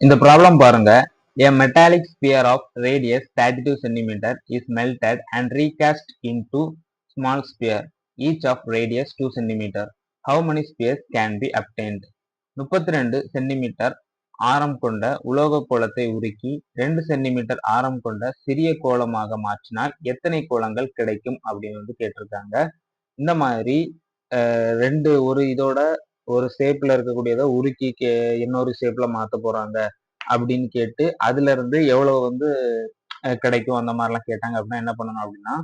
இந்த ப்ராப்ளம் பாருங்க A metallic sphere of radius 32 cm is melted and recast into small sphere each of radius 2 cm. How many spheres can be obtained? 32 centimetre ஆரம் கொண்ட உலோக கோலத்தை உருக்கி 2 centimetre ஆரம் கொண்ட சிறிய கோலமாக மாற்றினால் எத்தனை கோலங்கள் கிடைக்கும் அப்படின்னு வந்து கேட்டிருக்காங்க இந்த மாதிரி ரெண்டு ஒரு இதோட ஒரு ஷேப்ல இருக்கக்கூடியதை உருக்கி கே- இன்னொரு ஷேப்ல மாத்த போறாங்க அப்படின்னு கேட்டு அதுல இருந்து எவ்வளவு வந்து கிடைக்கும் அந்த மாதிரிலாம் கேட்டாங்க. அப்படின்னா என்ன பண்ணணும் அப்படின்னா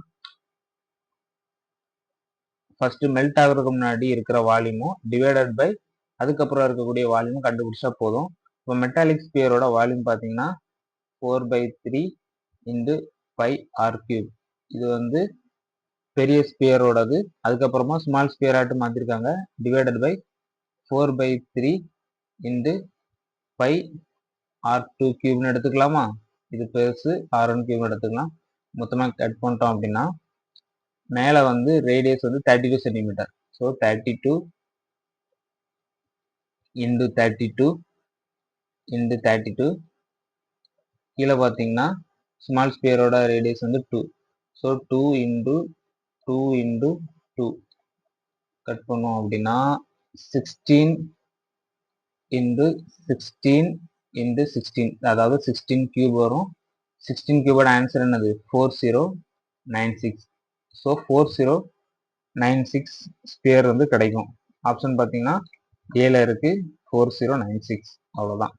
ஃபர்ஸ்ட் மெல்ட் ஆகுறதுக்கு முன்னாடி இருக்கிற வால்யூமும் டிவைடட் பை அதுக்கப்புறம் இருக்கக்கூடிய வால்யூமும் கண்டுபிடிச்சா போதும். இப்போ மெட்டாலிக் ஸ்பியரோட வால்யூம் பார்த்தீங்கன்னா four by three into five R cube இது வந்து பெரிய ஸ்பியரோடது அதுக்கப்புறமா ஸ்மால் ஸ்பியர் ஆட்டு மாற்றிருக்காங்க divided by four by three into five R two கியூப்னு எடுத்துக்கலாமா? இது பெருசு ஆர் ஒன் கியூப்னு எடுத்துக்கலாம். மொத்தமாக கட் பண்ணிட்டோம் அப்படின்னா மேலே வந்து ரேடியஸ் வந்து thirty two centimetre so thirty two into thirty two into thirty two கீழே பார்த்தீங்கன்னா ஸ்மால் ஸ்பியரோட ரேடியஸ் வந்து two so two into two into two cut பண்ணோம் அப்படின்னா sixteen into sixteen into sixteen அதாவது சிக்ஸ்டீன் கியூப் வரும். சிக்ஸ்டீன் கியூபோட ஆன்சர் என்னது? Four zero nine six so four zero nine six sphere வந்து கிடைக்கும். ஆப்ஷன் பார்த்தீங்கன்னா ஏல இருக்குது ஃபோர் ஜீரோ நைன் சிக்ஸ் அவ்வளோதான்